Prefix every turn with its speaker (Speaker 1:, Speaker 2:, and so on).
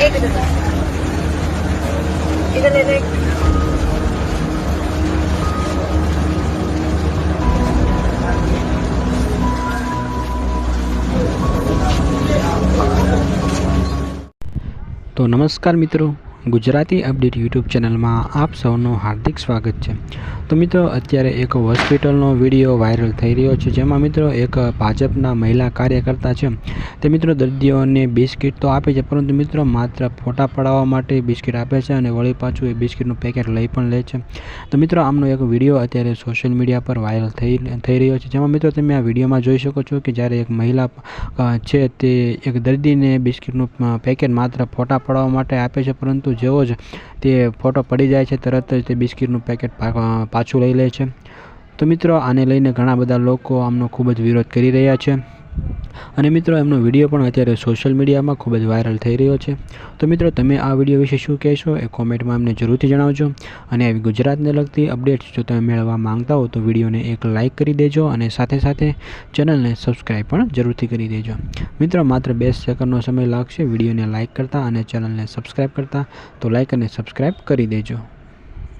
Speaker 1: एक इधर ले देख તો નમસ્કાર મિત્રો. ગુજરાતી અપડેટ યુટ્યુબ ચેનલમાં આપ સૌનું હાર્દિક સ્વાગત છે. તો મિત્રો, અત્યારે એક હોસ્પિટલનો વીડિયો વાયરલ થઈ રહ્યો છે, જેમાં મિત્રો એક ભાજપના મહિલા કાર્યકર્તા છે. તે મિત્રો દર્દીઓને બિસ્કિટ તો આપે છે, પરંતુ મિત્રો માત્ર ફોટા પડાવવા માટે બિસ્કિટ આપે છે અને વળી પાછું એ બિસ્કિટનું પેકેટ લઈ પણ લે છે. તો મિત્રો, આમનો એક વીડિયો અત્યારે સોશિયલ મીડિયા પર વાયરલ થઈ થઈ રહ્યો છે, જેમાં મિત્રો તમે આ વિડીયોમાં જોઈ શકો છો કે જ્યારે એક મહિલા છે તે એક દર્દીને બિસ્કિટનું પેકેટ માત્ર ફોટા પડાવવા માટે આપે છે, પરંતુ જેવો જ તે ફોટો પડી જાય છે, તરત જ તે બિસ્કિટનું પેકેટ પાછું લઈ લે છે. તો મિત્રો, આને લઈને ઘણા બધા લોકો આમનો ખૂબ જ વિરોધ કરી રહ્યા છે. અને મિત્રો, એમનો વીડિયો પણ અત્યારે સોશિયલ મીડિયામાં ખૂબ જ વાયરલ થઈ રહ્યો છે. તો મિત્રો, તમે આ વીડિયો વિશે શું કહેશો એ કોમેન્ટમાં અમને જરૂરથી જણાવજો. અને આવી ગુજરાતને લગતી અપડેટ્સ જો તમે મેળવવા માંગતા હો, તો વિડીયોને એક લાઇક કરી દેજો અને સાથે સાથે ચેનલને સબસ્ક્રાઈબ પણ જરૂરથી કરી દેજો. મિત્રો, માત્ર બે સેકન્ડનો સમય લાગશે વિડીયોને લાઇક કરતાં અને ચેનલને સબસ્ક્રાઈબ કરતાં. તો લાઇક અને સબસ્ક્રાઈબ કરી દેજો.